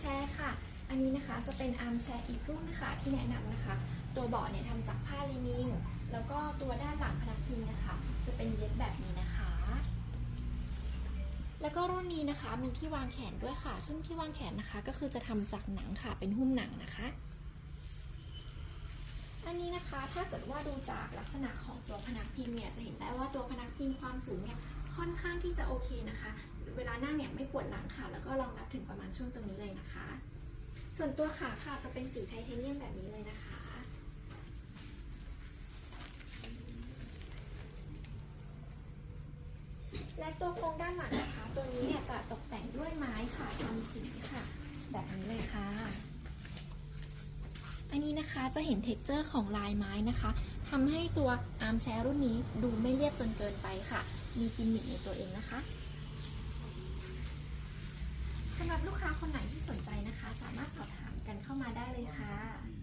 แชร์ค่ะ อันนี้นะคะจะเป็นอาร์มแชร์อีกรุ่นนะคะที่แนะนำนะคะ ตัวเบาะเนี่ยทำจากผ้าลินินแล้วก็ตัวด้านหลังพนักพิงนะคะ จะเป็นเย็บแบบนี้นะคะ แล้วก็รุ่นนี้นะคะมีที่วางแขนด้วยค่ะ ซึ่งที่วางแขนนะคะก็คือจะทำจากหนังค่ะเป็นหุ้มหนังนะคะ อันนี้นะคะถ้าเกิดว่าดูจากลักษณะของตัวพนักพิงเนี่ยจะเห็นได้ว่าตัวพนักพิงความสูงเนี่ย ค่อนข้างที่จะโอเคนะคะ เวลานั่งเนี่ยไม่ปวดหลังค่ะ แล้วก็รองรับถึงประมาณช่วงตรงนี้เลยนะคะ ส่วนตัวขาค่ะจะเป็นสีไทเทเนียมแบบนี้เลยนะคะและตัวโครงด้านหลังนะคะ ตัวนี้เนี่ยจะตกแต่งด้วยไม้ค่ะทำสีค่ะ แบบนี้เลย อันนี้นะคะจะเห็นเท็กเจอร์ของลายไม้นะคะทำให้ตัวอาร์มแชร์รุ่นนี้ดูไม่เรียบจนเกินไปค่ะ มีกิมมิคในตัวเองนะคะสำหรับลูกค้าคนไหนที่สนใจนะคะ สามารถสอบถามกันเข้ามาได้เลยค่ะ